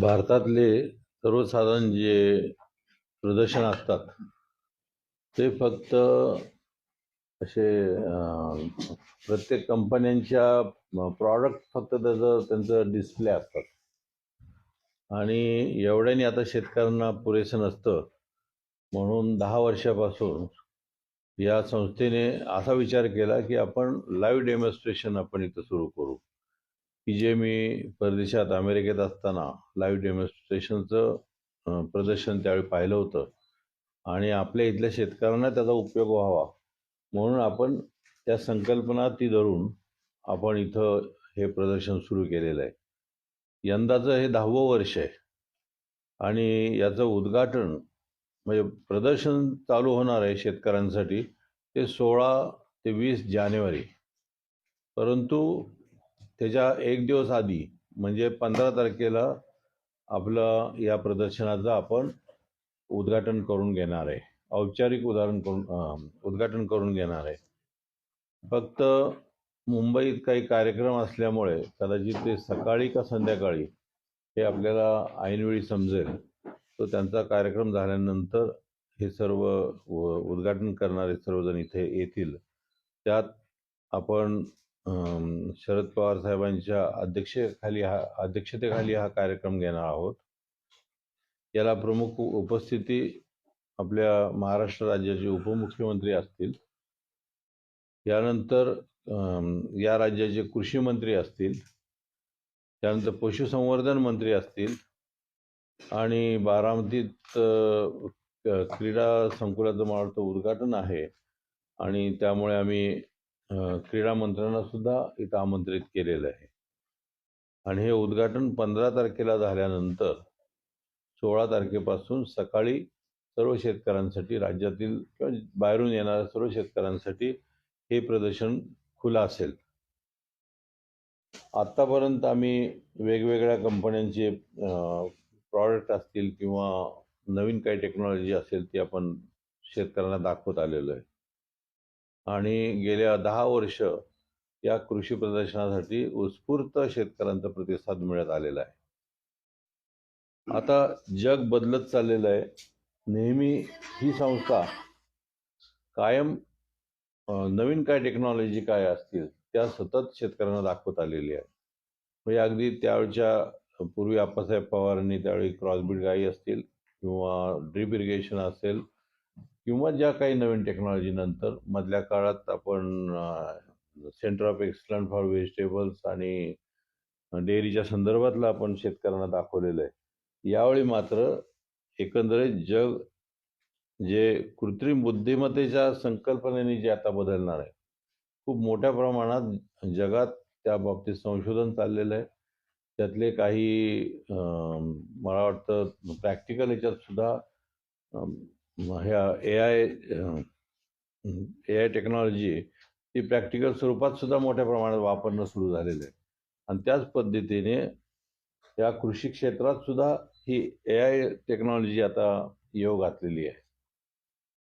भारतातले सर्वसाधारण जे प्रदर्शन असतात ते फक्त असे प्रत्येक कंपन्यांच्या प्रॉडक्ट फक्त त्याचं त्यांचं डिस्प्ले असतात. आणि एवढ्याने आता शेतकऱ्यांना पुरेसं नसतं. म्हणून दहा वर्षापासून या संस्थेने असा विचार केला की आपण लाईव्ह डेमॉन्स्ट्रेशन आपण इथं सुरू करू. की जे मी परदेशात अमेरिकेत असताना लाईव्ह डेमॉन्स्ट्रेशनचं प्रदर्शन त्यावेळी पाहिलं होतं. आणि आपल्या इथल्या शेतकऱ्यांना त्याचा उपयोग व्हावा. म्हणून आपण त्या संकल्पना ती धरून आपण इथं हे प्रदर्शन सुरू केलेलं आहे. यंदाचं हे दहावं वर्ष आहे. आणि याचं उद्घाटन म्हणजे प्रदर्शन चालू होणार आहे शेतकऱ्यांसाठी ते सोळा ते वीस जानेवारी. परंतु त्याच्या एक दिवस आधी म्हणजे पंधरा तारखेला आपलं या प्रदर्शनाचं आपण उद्घाटन करून घेणार आहे. औपचारिक उदाहरण करून उद्घाटन करून घेणार आहे. फक्त मुंबईत काही कार्यक्रम असल्यामुळे कदाचित ते सकाळी का संध्याकाळी हे आपल्याला ऐनवेळी समजेल. तो त्यांचा कार्यक्रम झाल्यानंतर हे सर्व उद्घाटन करणारे सर्वजण इथे येतील. त्यात आपण शरद पवार साहेबांच्या अध्यक्षेखाली हा अध्यक्षतेखाली हा कार्यक्रम घेणार आहोत. याला प्रमुख उपस्थिती आपल्या महाराष्ट्र राज्याचे उपमुख्यमंत्री असतील. यानंतर या राज्याचे कृषी मंत्री असतील. त्यानंतर पशुसंवर्धन मंत्री असतील. आणि बारामतीत क्रीडा संकुलाचं मला वाटतं उद्घाटन आहे. आणि त्यामुळे आम्ही क्रीडा मंत्र्यांना सुद्धा इथं आमंत्रित केलेलं आहे. आणि हे उद्घाटन पंधरा तारखेला झाल्यानंतर सोळा तारखेपासून सकाळी सर्व शेतकऱ्यांसाठी राज्यातील किंवा बाहेरून येणाऱ्या सर्व शेतकऱ्यांसाठी हे प्रदर्शन खुलं असेल. आत्तापर्यंत आम्ही वेगवेगळ्या कंपन्यांचे प्रॉडक्ट असतील किंवा नवीन काही टेक्नॉलॉजी असेल ती आपण शेतकऱ्यांना दाखवत आलेलो आहे. आणि गेल्या दहा वर्ष या कृषी प्रदर्शनासाठी उत्स्फूर्त शेतकऱ्यांचा प्रतिसाद मिळत आलेला आहे. आता जग बदलत चाललेलं आहे. नेहमी ही संस्था कायम नवीन काय टेक्नॉलॉजी काय असतील त्या सतत शेतकऱ्यांना दाखवत आलेली आहे. म्हणजे अगदी त्यावेळच्या पूर्वी आप्पासाहेब पवारांनी त्यावेळी क्रॉसबीड गाई असतील किंवा ड्रीप इरिगेशन असेल किंवा ज्या काही नवीन टेक्नॉलॉजी नंतर मधल्या काळात आपण centre of excellent for vegetables आणि डेअरीच्या संदर्भातलं आपण शेतकऱ्यांना दाखवलेलं आहे. यावेळी मात्र एकंदरीत जग जे कृत्रिम बुद्धिमत्तेच्या संकल्पनेने जे आता बदलणार आहे खूप मोठ्या प्रमाणात जगात त्या बाबतीत संशोधन चाललेलं आहे. त्यातले काही मला वाटतं प्रॅक्टिकल याच्यात सुद्धा ह्या A I A I technology ती प्रॅक्टिकल स्वरूपात सुद्धा मोठ्या प्रमाणात वापरणं सुरू झालेलं आहे. आणि त्याच पद्धतीने या कृषी क्षेत्रात सुद्धा ही ए आय टेक्नॉलॉजी आता येऊ घातलेली आहे.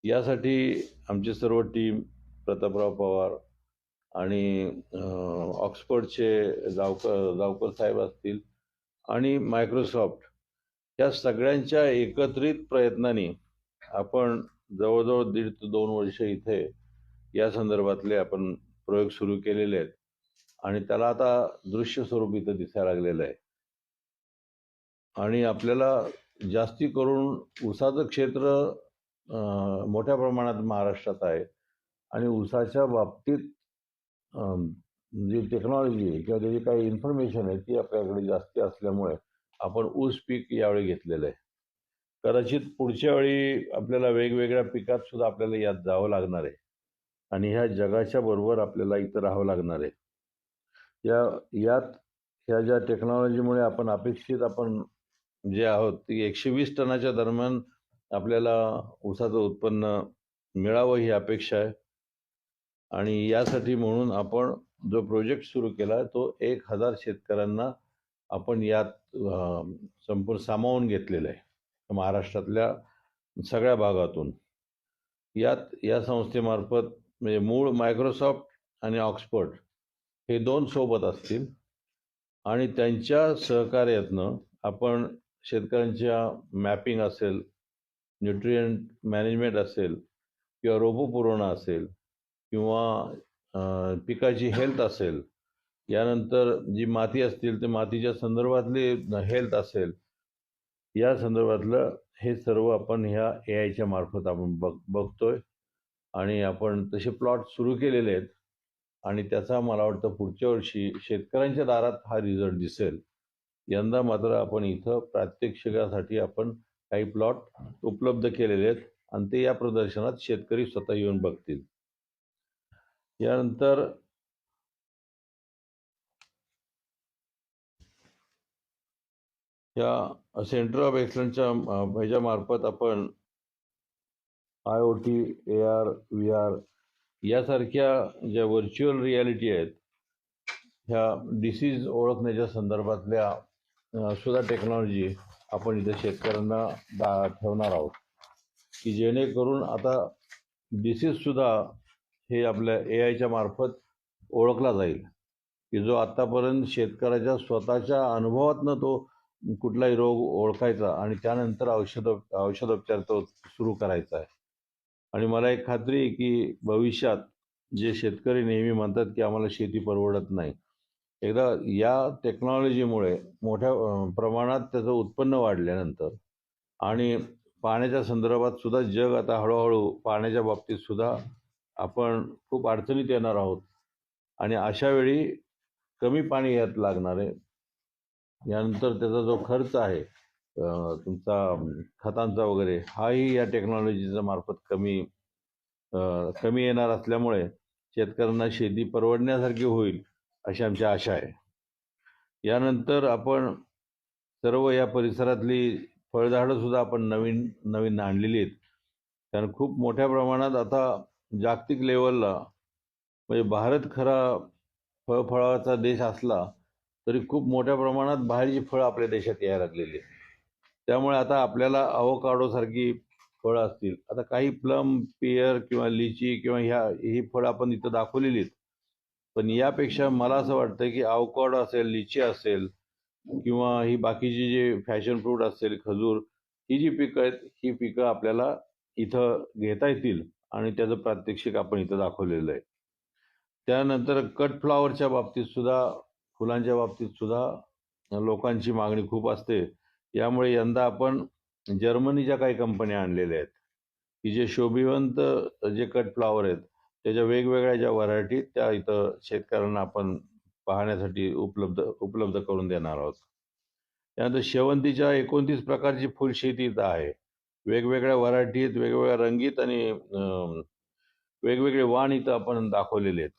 यासाठी आमची सर्व टीम प्रतापराव पवार आणि ऑक्सफर्डचे जावकर जावकर साहेब असतील आणि मायक्रोसॉफ्ट या सगळ्यांच्या एकत्रित प्रयत्नांनी आपण जवळजवळ दीड ते दोन वर्ष इथे या संदर्भातले आपण प्रयोग सुरू केलेले आहेत. आणि त्याला आता दृश्य स्वरूप इथं दिसायला लागलेलं आहे. आणि आपल्याला जास्ती करून उसाचं क्षेत्र मोठ्या प्रमाणात महाराष्ट्रात आहे. आणि उसाच्या बाबतीत जी टेक्नॉलॉजी आहे किंवा त्याची काही इन्फॉर्मेशन आहे ती आपल्याकडे जास्ती असल्यामुळे आपण ऊस पीक यावेळी घेतलेलं आहे. कदाचित पुढच्या वेळी आपल्याला वेगवेगळ्या पिकात सुद्धा आपल्याला यात जावं लागणार आहे. आणि ह्या जगाच्या बरोबर आपल्याला इथं राहावं लागणार आहे. या यात ह्या ज्या टेक्नॉलॉजीमुळे आपण अपेक्षित आपण जे आहोत ती एकशे वीस टनाच्या दरम्यान आपल्याला ऊसाचं उत्पन्न मिळावं ही अपेक्षा आहे. आणि यासाठी म्हणून आपण जो प्रोजेक्ट सुरू केला आहे तो एक हजार शेतकऱ्यांना आपण यात संपूर्ण सामावून घेतलेलं आहे. महाराष्ट्रातल्या सगळ्या भागातून. यात या संस्थेमार्फत म्हणजे मूळ मायक्रोसॉफ्ट आणि ऑक्सफर्ड हे दोन सोबत असतील. आणि त्यांच्या सहकार्यातनं आपण शेतकऱ्यांच्या मॅपिंग असेल न्यूट्रिएंट मॅनेजमेंट असेल किंवा रोबो पुरवणं असेल किंवा पिकाची हेल्थ असेल यानंतर जी माती असतील ते मातीच्या संदर्भातली हेल्थ असेल या संदर्भातलं हे सर्व आपण ह्या ए आयच्या मार्फत आपण बघ बघतोय. आणि आपण तसे प्लॉट सुरू केलेले आहेत. आणि त्याचा मला वाटतं पुढच्या वर्षी शेतकऱ्यांच्या दारात हा रिझल्ट दिसेल. यंदा मात्र आपण इथं प्रात्यक्षिकासाठी आपण काही प्लॉट उपलब्ध केलेले आहेत. आणि ते या प्रदर्शनात शेतकरी स्वतः येऊन बघतील. यानंतर या सेंटर ऑफ एक्सलन्सच्या ह्याच्यामार्फत आपण I O T A R V R यासारख्या ज्या व्हर्च्युअल रियालिटी आहेत ह्या डिसीज ओळखण्याच्या संदर्भातल्या सुद्धा टेक्नॉलॉजी आपण इथे शेतकऱ्यांना दा ठेवणार आहोत. की जेणेकरून आता डिसीजसुद्धा हे आपल्या ए आयच्या मार्फत ओळखला जाईल. की जो आत्तापर्यंत शेतकऱ्याच्या स्वतःच्या अनुभवातनं तो कुठलाही रोग ओळखायचा आणि त्यानंतर औषध औषधोपचार तो सुरू करायचा आहे. आणि मला एक खात्री आहे की भविष्यात जे शेतकरी नेहमी म्हणतात की आम्हाला शेती परवडत नाही. एकदा या टेक्नॉलॉजीमुळे मोठ्या प्रमाणात त्याचं उत्पन्न वाढल्यानंतर आणि पाण्याच्या संदर्भात सुद्धा जग आता हळूहळू पाण्याच्या बाबतीत सुद्धा आपण खूप अडचणीत येणार आहोत. आणि अशावेळी कमी पाणी यात लागणार आहे यानंतर त्याचा जो खर्च आहे तुमचा खतांचा वगैरे हाही या टेक्नॉलॉजीच्या मार्फत कमी कमी येणार असल्यामुळे शेतकऱ्यांना शेती परवडण्यासारखी होईल अशी आमची आशा आहे. यानंतर आपण सर्व या परिसरातली फळझाडं सुद्धा आपण नवीन नवीन आणलेली आहेत. कारण खूप मोठ्या प्रमाणात आता जागतिक लेवलला म्हणजे भारत खरा फळफळाचा देश असला तरी खूप मोठ्या प्रमाणात बाहेरची फळं आपल्या देशात यायला लागलेली आहेत. त्यामुळे आता आपल्याला अवोकाडोसारखी फळं असतील. आता काही प्लम पियर किंवा लिची किंवा ह्या ही फळं आपण इथं दाखवलेली आहेत. पण यापेक्षा मला असं वाटतं की अवकाडो असेल लिची असेल किंवा ही बाकीची जे फॅशन फ्रूट असेल खजूर ही जी पिकं आहेत ही पिकं आपल्याला इथं घेता येतील आणि त्याचं प्रात्यक्षिक आपण इथं दाखवलेलं आहे. त्यानंतर कट फ्लावरच्या बाबतीत सुद्धा फुलांच्या बाबतीत सुद्धा लोकांची मागणी खूप असते. यामुळे यंदा आपण जर्मनीच्या काही कंपन्या आणलेल्या आहेत. की जे शोभिवंत जे कट फ्लावर आहेत त्याच्या वेगवेगळ्या ज्या व्हरायटी त्या इथं शेतकऱ्यांना आपण पाहण्यासाठी उपलब्ध उपलब्ध करून देणार आहोत. त्यानंतर शेवंतीच्या एकोणतीस प्रकारची फुलशेती इथं आहे. वेगवेगळ्या व्हरायटी आहेत वेगवेगळ्या रंगीत आणि वेगवेगळे वाण इथं आपण दाखवलेले आहेत.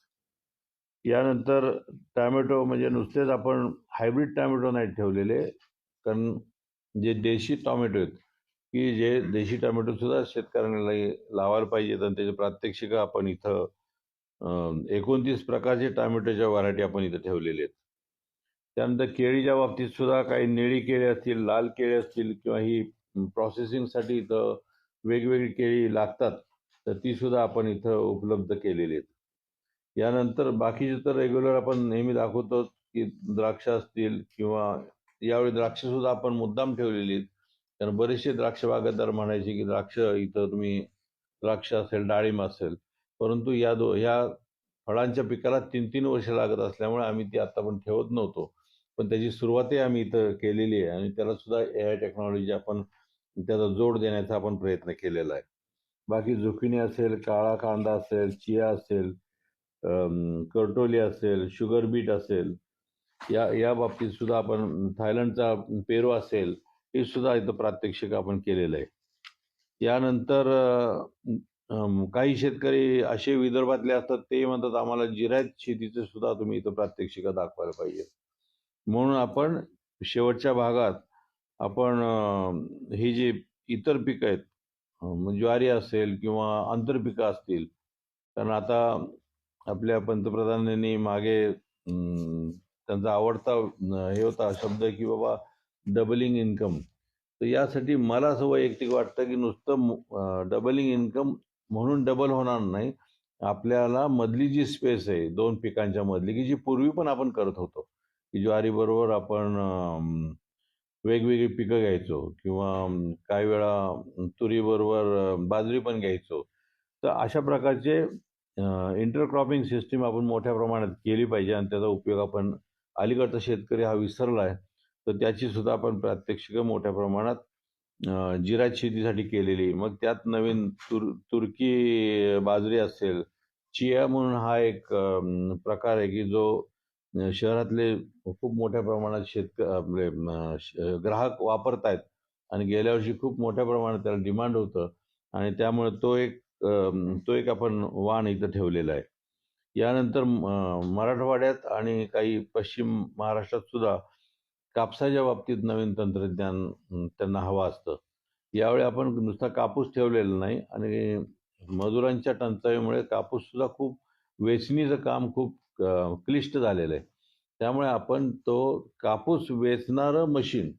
यानंतर टॅमॅटो म्हणजे नुसतेच आपण हायब्रिड टॅमॅटो नाही ठेवलेले कारण जे देशी टॉमॅटो आहेत की जे देशी टॅमॅटोसुद्धा शेतकऱ्यांना लावायला पाहिजेत आणि त्याचे प्रात्यक्षिकं आपण इथं एकोणतीस प्रकारचे टॅमॅटोच्या व्हरायटी आपण इथं ठेवलेले आहेत. त्यानंतर केळीच्या बाबतीत सुद्धा काही निळी केळी असतील लाल केळी असतील किंवा ही प्रोसेसिंगसाठी इथं वेगवेगळी केळी लागतात तर ती सुद्धा आपण इथं उपलब्ध केलेली आहेत. यानंतर बाकीचे तर रेग्युलर आपण नेहमी दाखवतो की द्राक्ष असतील किंवा यावेळी द्राक्ष सुद्धा आपण मुद्दाम ठेवलेली आहेत. कारण बरेचसे द्राक्ष बागायतदार म्हणायचे की द्राक्ष इथं तुम्ही द्राक्ष असेल डाळिंब असेल परंतु या दो ह्या फळांच्या पिकाला तीन तीन वर्ष लागत असल्यामुळे आम्ही ती आता पण ठेवत नव्हतो. पण त्याची सुरुवातही आम्ही इथं केलेली आहे आणि त्याला सुद्धा ए आय टेक्नॉलॉजी आपण त्याचा जोड देण्याचा आपण प्रयत्न केलेला आहे. बाकी झुकिनी असेल काळा कांदा असेल चिया असेल कर्टोली असेल शुगर बीट असेल या या बाबतीत सुद्धा आपण थायलंडचा पेरू असेल हे सुद्धा इथं प्रात्यक्षिक आपण केलेलं आहे. यानंतर काही शेतकरी असे विदर्भातले असतात ते म्हणतात आम्हाला जिरायत शेतीचं सुद्धा तुम्ही इथं प्रात्यक्षिक दाखवायला पाहिजे. म्हणून आपण शेवटच्या भागात आपण ही जी इतर पिकं आहेत ज्वारी असेल किंवा आंतरपिकं असतील कारण आता आपल्या पंतप्रधानांनी मागे त्यांचा आवडता हे होता शब्द की बाबा डबलिंग इन्कम तर यासाठी मला असं वैयक्तिक वाटतं की नुसतं डबलिंग इन्कम म्हणून डबल होणार नाही. आपल्याला मधली जी स्पेस आहे दोन पिकांच्या मधली की जी पूर्वी पण आपण करत होतो. की ज्वारीबरोबर आपण वेगवेगळी पिकं घ्यायचो किंवा काही वेळा तुरीबरोबर बाजरी पण घ्यायचो. तर अशा प्रकारचे इंटरक्रॉपिंग सिस्टीम आपण मोठ्या प्रमाणात केली पाहिजे आणि त्याचा उपयोग आपण अलीकडचा शेतकरी हा विसरला आहे तर त्याची सुद्धा आपण प्रात्यक्षिकं मोठ्या प्रमाणात अ, जिरायत शेतीसाठी केलेली. मग त्यात नवीन तुर तुर्की बाजरी असेल चिया म्हणून हा एक प्रकार आहे की जो शहरातले खूप मोठ्या प्रमाणात शेतक आपले ग्राहक वापरत आहेत आणि गेल्या वर्षी खूप मोठ्या प्रमाणात त्याला डिमांड होतं. आणि त्यामुळे तो एक तो एक आपण वाण इथं ठेवलेला आहे. यानंतर मराठवाड्यात आणि काही पश्चिम महाराष्ट्रात सुद्धा कापसाच्या बाबतीत नवीन तंत्रज्ञान त्यांना हवं असतं. यावेळी आपण नुसता कापूस ठेवलेला नाही आणि मजुरांच्या टंचाईमुळे कापूस सुद्धा खूप वेचणीचं काम खूप क्लिष्ट झालेलं आहे. त्यामुळे आपण तो कापूस वेचणारं मशीन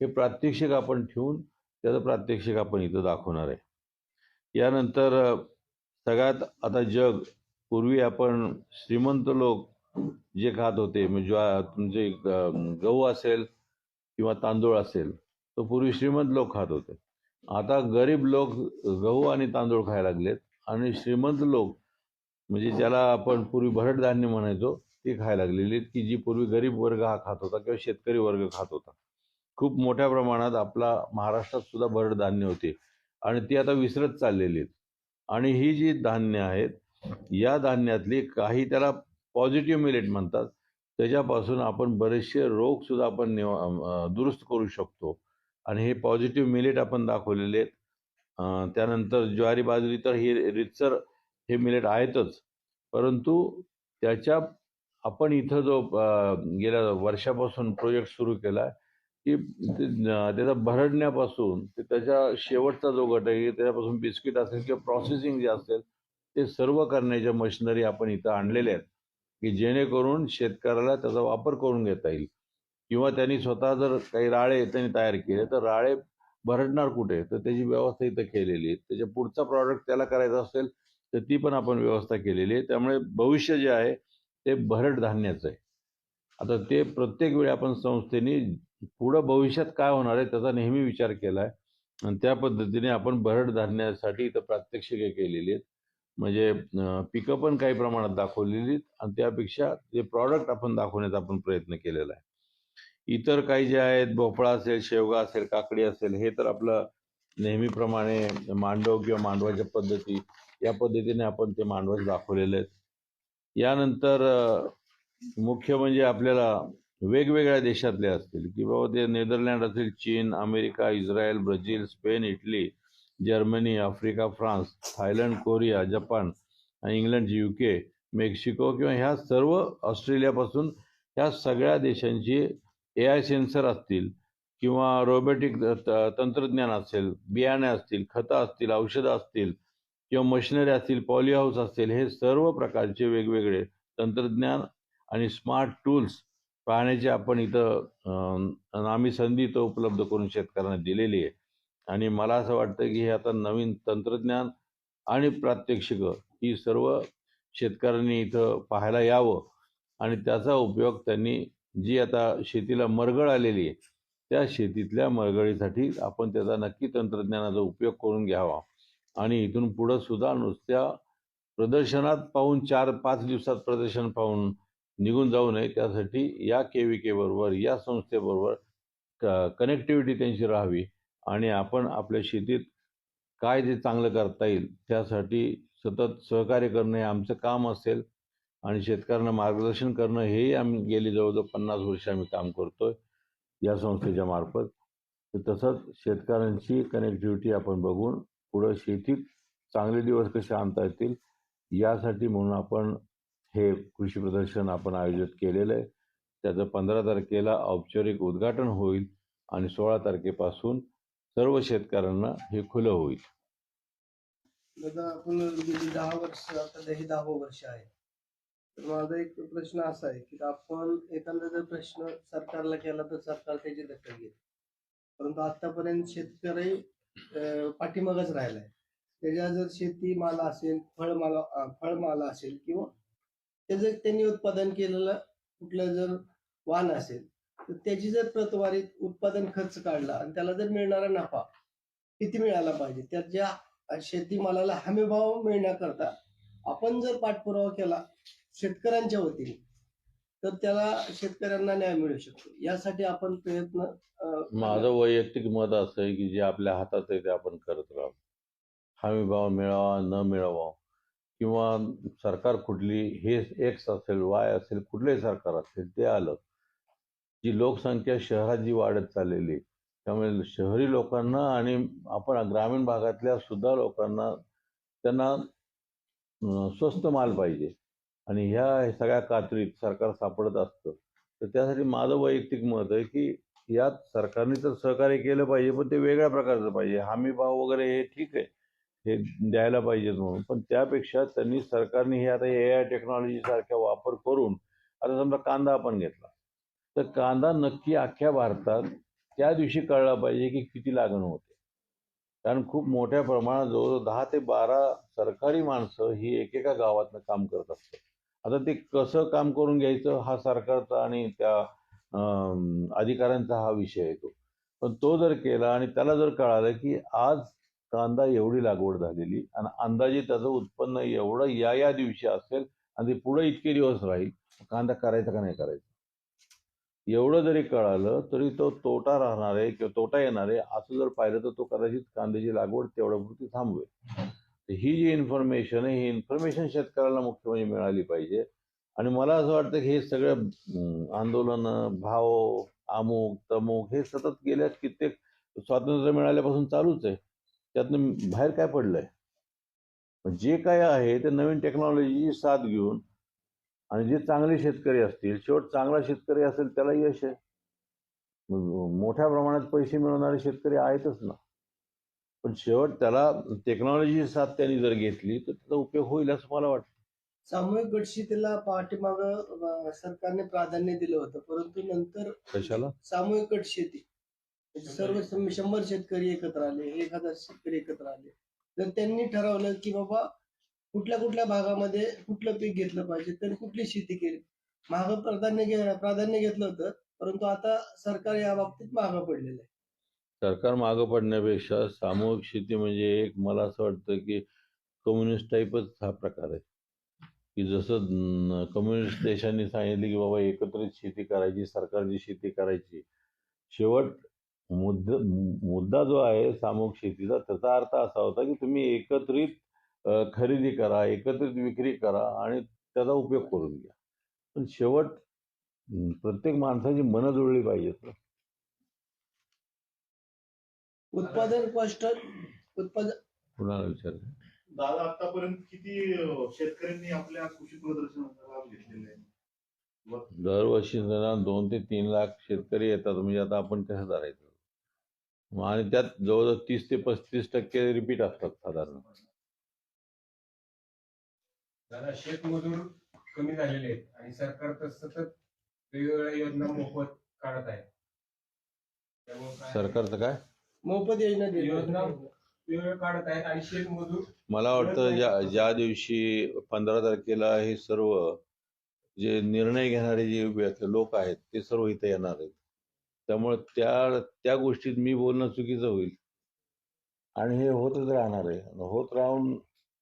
हे प्रात्यक्षिक आपण ठेवून त्याचं प्रात्यक्षिक आपण इथं दाखवणार आहे. यानंतर सगळ्यात आता जग पूर्वी आपण श्रीमंत लोक जे खात होते म्हणजे तुमचे गहू असेल किंवा तांदूळ असेल तो पूर्वी श्रीमंत लोक खात होते. आता गरीब लोक गहू आणि तांदूळ खायला लागलेत आणि श्रीमंत लोक म्हणजे ज्याला आपण पूर्वी भरड धान्य म्हणायचो ते खायला लागलेली की जी पूर्वी गरीब वर्ग हा खात होता किंवा शेतकरी वर्ग खात होता. खूप मोठ्या प्रमाणात आपला महाराष्ट्रात सुद्धा भरड धान्य होते. आणि ती आता विसरत चाललेली आहेत. आणि ही जी धान्य आहेत या धान्यातली काही त्याला पॉझिटिव्ह मिलेट म्हणतात. त्याच्यापासून आपण बरेचसे रोग सुद्धा आपण निवा दुरुस्त करू शकतो. आणि हे पॉझिटिव्ह मिलेट आपण दाखवलेले आहेत. त्यानंतर ज्वारी बाजरी तर ही रितसर हे मिलेट आहेतच. परंतु त्याच्या आपण इथं जो गेल्या वर्षापासून प्रोजेक्ट सुरू केला आहे की त्याचा भरडण्यापासून ते त्याच्या शेवटचा जो गट आहे त्याच्यापासून बिस्किट असेल किंवा प्रोसेसिंग जे असेल ते सर्व करण्याच्या मशिनरी आपण इथं आणलेल्या आहेत. की जेणेकरून शेतकऱ्याला त्याचा वापर करून घेता येईल. किंवा त्यांनी स्वतः जर काही राळे त्यांनी तयार केले तर राळे भरडणार कुठे? तर त्याची व्यवस्था इथं केलेली आहे. त्याच्या पुढचा प्रॉडक्ट त्याला करायचा असेल तर ती पण आपण व्यवस्था केलेली आहे. त्यामुळे भविष्य जे आहे ते भरड धान्याचं आहे. आता ते प्रत्येक वेळी आपण संस्थेने पुढं भविष्यात काय होणार आहे त्याचा नेहमी विचार केला आहे आणि त्या पद्धतीने आपण भरड धान्यासाठी इथं प्रात्यक्षिके केलेली आहेत. म्हणजे पिकं पण काही प्रमाणात दाखवलेली आहेत आणि त्यापेक्षा जे प्रॉडक्ट आपण दाखवण्याचा आपण प्रयत्न केलेला आहे. इतर काही जे आहेत भोपळा असेल शेवगा असेल काकडी असेल हे तर आपलं नेहमीप्रमाणे मांडव किंवा मांडवाच्या पद्धती या पद्धतीने आपण ते मांडवच दाखवलेले आहेत. यानंतर मुख्य म्हणजे आपल्याला वेगवेगळ्या देशातले असतील. की बाबा ते नेदरलँड असतील चीन America Israel Brazil Spain Italy Germany Africa France Thailand Korea Japan आणि इंग्लंड यू के मेक्सिको किंवा ह्या सर्व ऑस्ट्रेलियापासून ह्या सगळ्या देशांची ए आय सेन्सर असतील किंवा रोबोटिक तंत्रज्ञान असेल बियाणे असतील खतं असतील औषधं असतील किंवा मशिनरी असतील पॉली हाऊस असतील हे सर्व प्रकारचे वेगवेगळे तंत्रज्ञान आणि स्मार्ट टूल्स पाहण्याची आपण इथं नामी संधी इथं उपलब्ध करून शेतकऱ्यांना दिलेली आहे. आणि मला असं वाटतं की हे आता नवीन तंत्रज्ञान आणि प्रात्यक्षिकं ही सर्व शेतकऱ्यांनी इथं पाहायला यावं. आणि त्याचा उपयोग त्यांनी जी आता शेतीला मरगळ आलेली आहे त्या शेतीतल्या मरगळीसाठी आपण त्याचा नक्की तंत्रज्ञानाचा उपयोग करून घ्यावा. आणि इथून पुढं सुद्धा नुसत्या प्रदर्शनात पाहून चार पाच दिवसात प्रदर्शन पाहून निघून जाऊ नये. त्यासाठी या के व्ही के बरोबर या संस्थेबरोबर क कनेक्टिव्हिटी त्यांची राहावी आणि आपण आपल्या शेतीत काय जे चांगलं करता येईल त्यासाठी सतत सहकार्य करणं हे आमचं काम असेल आणि शेतकऱ्यांना मार्गदर्शन करणं हेही आम्ही गेली जवळजवळ पन्नास वर्ष आम्ही काम करतोय या संस्थेच्या मार्फत. तसंच शेतकऱ्यांची कनेक्टिव्हिटी आपण बघून पुढं शेतीत चांगले दिवस कसे आणता येतील यासाठी म्हणून आपण हे कृषी प्रदर्शन आपण आयोजित केलेलं आहे. त्याचं पंधरा तारखेला औपचारिक उद्घाटन होईल आणि सोळा तारखेपासून सर्व शेतकऱ्यांना हे खुलं होईल. दादा आपण गेली दहा वर्ष आता हे दहावं वर्ष आहे. तर माझा एक प्रश्न असा आहे की आपण एखादा जर प्रश्न सरकारला केला तर सरकार त्याची दखल घेईल. परंतु आतापर्यंत शेतकरी पाठीमागच राहिलाय. त्याच्या जर शेतीमाला असेल फळमाला फळ फळमाला असेल किंवा त्याचं त्यांनी उत्पादन केलेलं कुठलं जर वाण असेल तर त्याची जर प्रतवारीत उत्पादन खर्च काढला आणि त्याला जर मिळणारा नफा किती मिळाला पाहिजे? त्याच्या ज्या शेतीमालाला हमीभाव मिळण्याकरता आपण जर पाठपुरावा केला शेतकऱ्यांच्या वतीने तर त्याला शेतकऱ्यांना न्याय मिळू शकतो. यासाठी आपण प्रयत्न माझं वैयक्तिक मत असं आहे की जे आपल्या हातात आहे ते आपण करत राहू हमी भाव मिळावा न मिळावा किंवा सरकार कुठली हे एक्स असेल वाय असेल कुठलंही सरकार असेल ते आलं जी लोकसंख्या शहरात जी वाढत चाललेली त्यामुळे शहरी लोकांना आणि आपण ग्रामीण भागातल्या सुद्धा लोकांना त्यांना स्वस्त माल पाहिजे. आणि ह्या सगळ्या कात्रीत सरकार सापडत असतं. तर त्यासाठी माझं वैयक्तिक मत आहे की यात सरकारने तर सहकार्य केलं पाहिजे पण ते वेगळ्या प्रकारचं पाहिजे. हमी भाव वगैरे हे ठीक आहे. हे द्यायला पाहिजेत म्हणून. पण त्यापेक्षा त्यांनी सरकारने हे आता ए आय टेक्नॉलॉजी सारख्या वापर करून आता समजा कांदा आपण घेतला. तर कांदा नक्की अख्ख्या भारतात त्या दिवशी कळला पाहिजे की किती लागण होते. कारण खूप मोठ्या प्रमाणात जवळजवळ दहा ते बारा सरकारी माणसं ही एकेका गावातनं काम करत असतात. आता ते कसं काम करून घ्यायचं हा सरकारचा आणि त्या अधिकाऱ्यांचा हा विषय येतो पण तो जर केला आणि त्याला जर कळालं की आज कांदा एवढी लागवड झालेली आणि अंदाजे त्याचं उत्पन्न एवढं या या दिवशी असेल आणि ते पुढे इतके दिवस राहील कांदा करायचा का नाही करायचा? एवढं जरी कळालं तरी तो तोटा राहणार आहे किंवा तोटा येणार आहे. असं जर पाहिलं तर तो कदाचित कांद्याची लागवड तेवढ्यापुरती थांबवेल. ही जी इन्फॉर्मेशन आहे ही इन्फॉर्मेशन शेतकऱ्याला मुख्य म्हणजे मिळाली पाहिजे. आणि मला असं वाटतं की हे सगळं आंदोलन भाव अमुक तमुक हे सतत गेल्या कित्येक स्वातंत्र्य मिळाल्यापासून चालूच आहे. त्यातनं बाहेर काय पडलंय? जे काय आहे ते नवीन टेक्नॉलॉजीची साथ घेऊन आणि जे चांगले शेतकरी असतील शेवट चांगला शेतकरी असेल त्याला यश आहे. मोठ्या प्रमाणात पैसे मिळवणारे शेतकरी आहेतच ना. पण शेवट त्याला टेक्नॉलॉजी साथ त्यांनी जर घेतली तर त्याचा उपयोग होईल असं मला वाटतं. सामूहिक गटशेतीला पाठीमाग सरकारने प्राधान्य दिलं होतं परंतु नंतर कशाला? सामूहिक गट शेती म्हणजे सर्व शंभर शेतकरी एकत्र आले एक हजार शेतकरी एकत्र आले. तर त्यांनी ठरवलं की बाबा कुठल्या कुठल्या भागामध्ये कुठलं पीक घेतलं पाहिजे तर कुठली शेती केली? माग प्राधान्य प्राधान्य घेतलं होतं परंतु आता सरकार या बाबतीत मागं पडलेलं आहे. सरकार मागं पडण्यापेक्षा सामूहिक शेती म्हणजे एक मला असं वाटतं की कम्युनिस्ट टाईपच हा प्रकार आहे. की जसं कम्युनिस्ट देशांनी सांगितले की बाबा एकत्रित शेती करायची सरकारची शेती करायची. शेवट मुद्दा मुद्दा जो आहे सामूहिक शेतीचा त्याचा अर्थ असा होता की तुम्ही एकत्रित खरेदी करा एकत्रित विक्री करा आणि त्याचा उपयोग करून घ्या. पण शेवट प्रत्येक माणसाची मनं जुळली पाहिजेत ना. उत्पादन कॉस्ट उत्पादन कुणाला विचार दादा आतापर्यंत किती शेतकऱ्यांनी आपल्या कृषी प्रदर्शनाचा लाभ घेतलेला आहे? दरवर्षी साधारण दोन ते तीन लाख शेतकरी येतात. म्हणजे आता आपण कसं धरायचं? आणि त्यात जवळजवळ तीस ते पस्तीस टक्के रिपीट असतात साधारण. दादा शेतमजूर कमी झालेले आहेत आणि सरकार तर सतत वेगवेगळ्या योजना मोफत काढत आहे. त्यामुळे काय- सरकारचं काय? मोफत योजना योजना वेगवेगळ्या काढत आहेत आणि शेतमजूर मला वाटतं ज्या ज्या दिवशी पंधरा तारखेला हे सर्व जे निर्णय घेणारे जे व्य- लोक आहेत ते सर्व इथे येणार आहेत. त्यामुळे त्या त्या गोष्टीत मी बोलणं चुकीचं होईल. आणि हे होतच राहणार आहे. होत राहून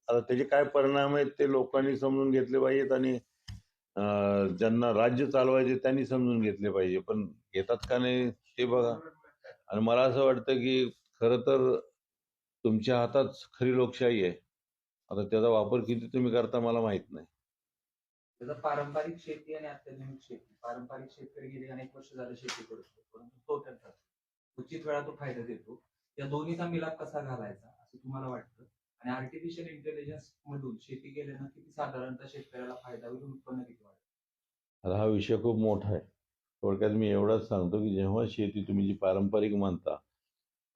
आता त्याचे काय परिणाम आहेत ते लोकांनी समजून घेतले पाहिजेत आणि ज्यांना राज्य चालवायचे त्यांनी समजून घेतले पाहिजे. पण घेतात का नाही ते बघा. आणि मला असं वाटतं की खरं तर तुमच्या हातात खरी लोकशाही आहे. आता त्याचा वापर किती तुम्ही करता मला माहीत नाही. त्याचा पारंपरिक शेती आणि अत्याधुनिक शेती. पारंपरिक शेतकरी गेले अनेक वर्ष झाले शेती करतो परंतु तो त्यांचा उचित वेळा तो फायदा देतो. या दोन्हीचा मिलाप कसा घालायचा असं तुम्हाला वाटतं? आणि आर्टिफिशियल इंटेलिजन्स मधून शेती केल्यानं किती साधारणतः शेतकऱ्याला फायदा होईल उत्पन्न किती वाढेल? हा विषय खूप मोठा आहे. थोडक्यात मी एवढंच सांगतो की जेव्हा शेती तुम्ही जी पारंपरिक म्हणता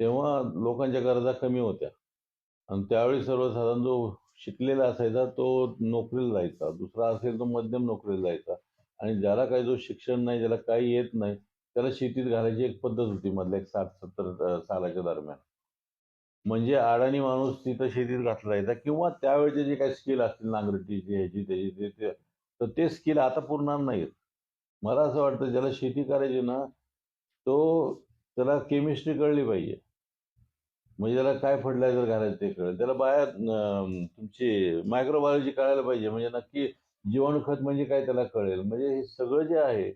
तेव्हा लोकांच्या गरजा कमी होत्या. आणि त्यावेळी सर्वसाधारण जो शिकलेला असायचा तो नोकरीला जायचा. दुसरा असेल तो मध्यम नोकरीला जायचा. आणि ज्याला काही जो शिक्षण नाही ज्याला काही येत नाही त्याला शेतीत घालायची एक पद्धत होती मधल्या एक साठ सत्तर सालाच्या दरम्यान. म्हणजे अडाणी माणूस तिथं शेतीत घातला जायचा किंवा त्यावेळेचे जे काही स्किल असतील नांगरटीची ह्याची त्याची ते तर ते स्किल आता पुरणार नाहीत. मला असं वाटतं ज्याला शेती करायची ना तो त्याला केमिस्ट्री कळली पाहिजे. म्हणजे त्याला काय फर्टिलायझर घालायचं ते कळेल. त्याला बाया तुमची मायक्रोबायोलॉजी कळायला पाहिजे. म्हणजे नक्की जीवाणूखत म्हणजे काय त्याला कळेल. म्हणजे हे सगळं जे आहे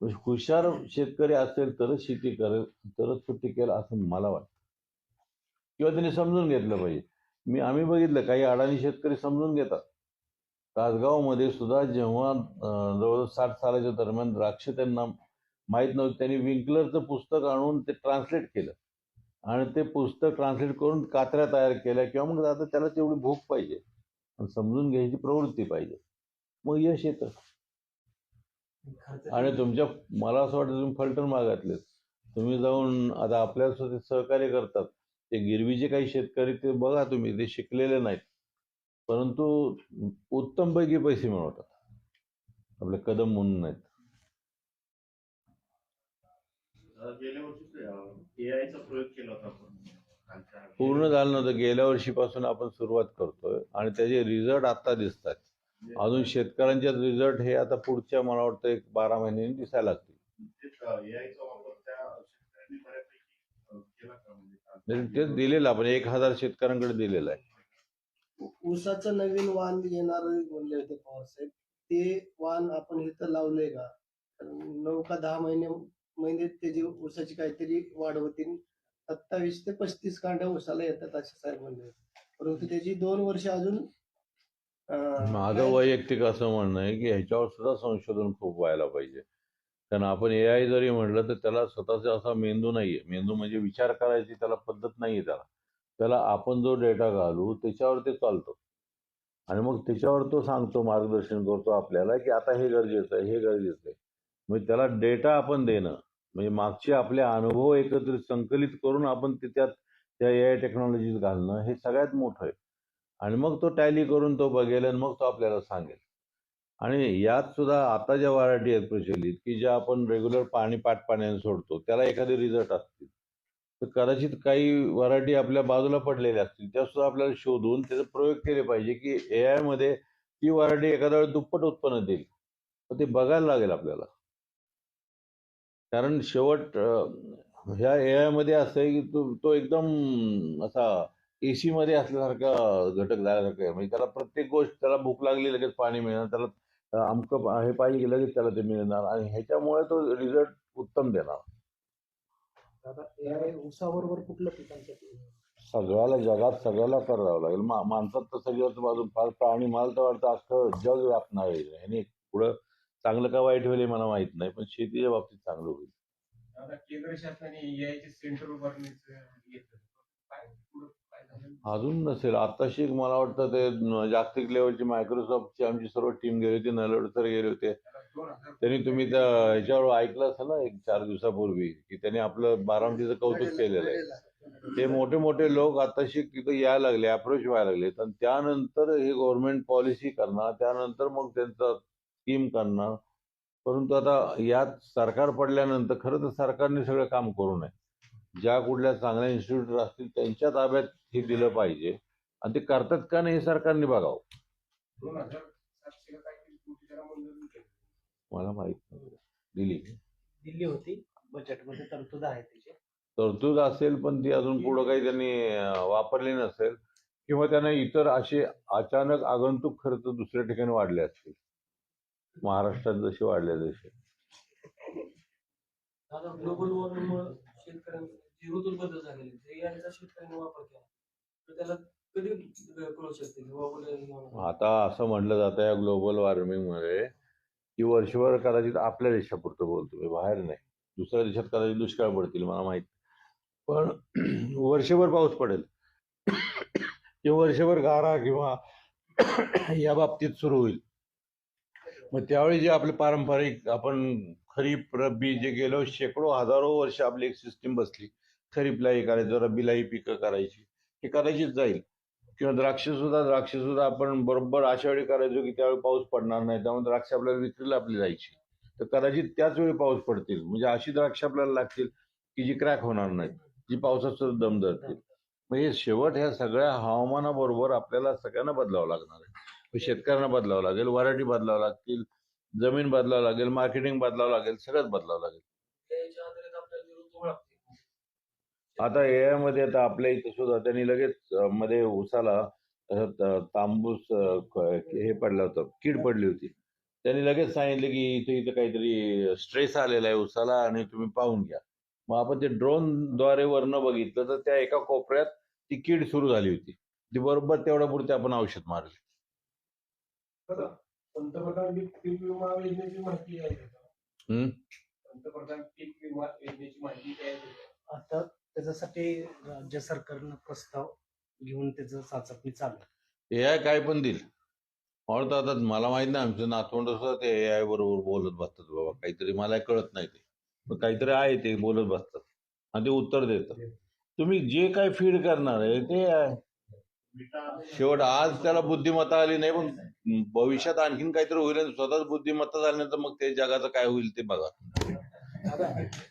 म्हणजे हुशार शेतकरी असेल तरच शेती करेल तरच तो टिकेल असं मला वाटतं. किंवा त्यांनी समजून घेतलं पाहिजे. मी आम्ही बघितलं काही अडाणी शेतकरी समजून घेतात. तासगावमध्ये सुद्धा जेव्हा जवळजवळ साठ सालाच्या दरम्यान द्राक्ष त्यांना माहीत नव्हतं त्यांनी विंकलरचं पुस्तक आणून ते ट्रान्सलेट केलं. आणि ते पुस्तक ट्रान्सलेट करून कात्र्या तयार केल्या किंवा मग आता त्याला तेवढी भूक पाहिजे. समजून घ्यायची प्रवृत्ती पाहिजे. मग यश येतं. आणि तुमच्या मला असं वाटतं तुम्ही फलटण भागातलेच तुम्ही जाऊन आता आपल्यासोबत सहकार्य करतात. ते गिरवीचे काही शेतकरी ते बघा तुम्ही ते शिकलेले नाहीत. परंतु उत्तमपैकी पैसे मिळवतात. आपले कदम म्हणून नाहीत. गेल्या वर्षी एआयचा प्रयोग केला होता आपण. खालच्या पूर्ण झालं नव्हतं. गेल्या वर्षीपासून आपण सुरुवात करतोय आणि त्याचे रिझल्ट आता दिसतात. अजून शेतकऱ्यांचे रिझल्ट हे आता पुढच्या मला वाटतं एक बारा महिन्यांनी दिसायला लागतील. म्हणजे म्हणजे तेच दिलेलं आपण. एक हजार शेतकऱ्यांकडे दिलेलं आहे. ऊसाचं नवीन वाण येणार म्हणले होते पवार साहेब ते वाण आपण इथं लावलंय का? नऊ का दहा महिने महिने त्याची ऊसाची काहीतरी वाढ होतील सत्तावीस ते पस्तीस कांड्या ऊसाला येतात असे साहेब म्हणले. होते. परंतु त्याची दोन वर्ष अजून माझं वैयक्तिक असं म्हणणं आहे की ह्याच्यावर सुद्धा संशोधन खूप व्हायला पाहिजे. कारण आपण ए आय जरी म्हटलं तर त्याला स्वतःचा असा मेंदू नाहीये. मेंदू म्हणजे विचार करायची त्याला पद्धत नाहीये त्याला. त्याला आपण जो डेटा घालू त्याच्यावर ते चालतं. आणि मग त्याच्यावर तो सांगतो मार्गदर्शन करतो आपल्याला की आता हे गरजेचं आहे हे गरजेचं आहे. म्हणजे त्याला डेटा आपण देणं म्हणजे मागचे आपले अनुभव एकत्रित संकलित करून आपण ते त्यात त्या ए आय टेक्नॉलॉजीत घालणं हे सगळ्यात मोठं आहे. आणि मग तो टॅली करून तो बघेल आणि मग तो आपल्याला सांगेल. आणि यात सुद्धा आता ज्या व्हरायटी आहेत प्रचलित की ज्या आपण रेग्युलर पाणी पाट पाण्याने सोडतो त्याला एखादे रिझल्ट असतील. तर कदाचित काही व्हरायटी आपल्या बाजूला पडलेल्या असतील त्या सुद्धा आपल्याला शोधून त्याचे प्रयोग केले पाहिजे की ए आयमध्ये ती व्हरायटी एखाद्या वेळेस दुप्पट उत्पन्न देईल. तर ते बघायला लागेल आपल्याला. कारण शेवट ह्या ए आयमध्ये असं आहे की तो तो एकदम असा एसी मध्ये असल्यासारखा घटक झाल्यासारखा आहे. म्हणजे त्याला प्रत्येक गोष्ट त्याला भूक लागली लगेच पाणी मिळणार त्याला अमकं हे पाहिजे की लगेच त्याला ते मिळणार आणि ह्याच्यामुळे तो रिझल्ट उत्तम देणार. ऊसाबरोबर पिकांसाठी सगळ्याला जगात सगळ्याला करावं लागेल. मा माणसात तर सगळ्याच बाजून फार प्राणी मला तर वाटतं अख्खं जग व्यापणार आहे. ह्याने पुढं चांगलं का वाईट होईल हे मला माहीत नाही पण शेतीच्या बाबतीत चांगलं होईल. आता केंद्र शासनाने एआयचे सेंटर उभारण्याचं घेतलं. काय पुढं काय झालं? अजून नसेल. आताशी मला वाटतं ते न- जागतिक लेवलची मायक्रोसॉफ्टची आमची सर्व टीम गेली होती नलवड सर गेले होते. त्याला दोन हजार त्यांनी तुम्ही त्या ह्याच्यावर ऐकलं असेल ना एक चार दिवसापूर्वी की त्यांनी आपलं बारामतीचं कौतुक केलेलं आहे. ते मोठे मोठे लोक आताशी तिथं यायला लागले अप्रोच व्हायला लागले. आणि त्यानंतर हे गव्हर्नमेंट पॉलिसी करणार त्यानंतर मग त्यांचा स्कीम करणार. परंतु आता यात सरकार पडल्यानंतर खरं तर सरकारने सगळं काम करू नये. ज्या कुठल्या चांगल्या इन्स्टिट्यूट असतील त्यांच्या ताब्यात हे दिलं पाहिजे. आणि ते करतात का नाही हे सरकारने बघावं. मला माहीत नाही. दिली. दिली होती. बजेटमध्ये तरतूद आहे त्याची तरतूद असेल पण ती अजून पुढं काही त्यांनी वापरली नसेल. किंवा त्यांना इतर असे अचानक आगंतुक खर्च दुसऱ्या ठिकाणी वाढले असतील. महाराष्ट्रात जसे वाढले तसे. आता ग्लोबल वॉर्मिंगमुळे शेतकऱ्यांचे जीवतून बदल झालेले आहेत. याचा शेतकऱ्यांनी वापर केला. तर त्याला कधी कळू शकते की बाबा होणार. आता असं म्हटलं जातं या ग्लोबल वॉर्मिंगमुळे की वर्षभर कदाचित आपल्या देशापुरतं बोलतो मी बाहेर नाही. दुसऱ्या देशात कदाचित दुष्काळ पडतील मला माहीत पण वर्षभर पाऊस पडेल. किंवा वर्षभर गारा किंवा या बाबतीत सुरू होईल. मग त्यावेळी जे आपले पारंपरिक आपण खरीप रब्बी जे गेलो शेकडो हजारो वर्ष आपली एक सिस्टीम बसली. खरीपलाही करायचं रब्बीलाही पिकं करायची. हे करायचीच जाईल. किंवा द्राक्ष सुद्धा द्राक्ष सुद्धा आपण बरोबर अशा वेळी करायचो की त्यावेळी पाऊस पडणार नाही. त्यामुळे द्राक्ष आपल्याला विक्रीला आपली जायची. तर कदाचित त्याच वेळी पाऊस पडतील. म्हणजे अशी द्राक्ष आपल्याला लागतील की जी क्रॅक होणार नाहीत जी पावसात सुद्धा दम धरतील. म्हणजे शेवट ह्या सगळ्या हवामानाबरोबर आपल्याला सगळ्यांना बदलावं लागणार आहे. शेतकऱ्यांना बदलावं लागेल व्हरायटी बदलावं लागतील जमीन बदलावं लागेल मार्केटिंग बदलावं लागेल सगळंच बदलावं लागेल. आता एआयमध्ये आता आपल्या इथं सुद्धा त्यांनी लगेच मध्ये उसाला तांबूस हे पडलं होतं कीड पडली होती. त्यांनी लगेच सांगितलं की इथे इथं काहीतरी स्ट्रेस आलेला आहे उसाला आणि तुम्ही पाहून घ्या. मग आपण ते ड्रोनद्वारे वरनं बघितलं तर त्या एका कोपऱ्यात ती कीड सुरू झाली होती. ती बरोबर तेवढ्या पुरते आपण औषध मारले. पंतप्रधान पीक पीक विमा योजनेची माहिती आहे? पंतप्रधान पीक विमा योजनेची माहिती? आता त्याच्यासाठी राज्य सरकारनं प्रस्ताव घेऊन त्याचं चाचपणी चालू आहे. ए आय काय पण देईल. म्हणून आता मला माहीत नाही आमचं नातवंड सुद्धा ते ए आय बरोबर बोलत बसतात बाबा. काहीतरी मला कळत नाही ते. पण काहीतरी आहे ते बोलत बसतात. आणि ते उत्तर देतात. तुम्ही जे काय फीड करणार आहे ते शेवट आज त्याला बुद्धिमत्ता आली नाही पण भविष्यात आणखीन काहीतरी होईल स्वतःच बुद्धिमत्ता झाल्यानंतर मग ते जगाचं काय होईल ते बघा.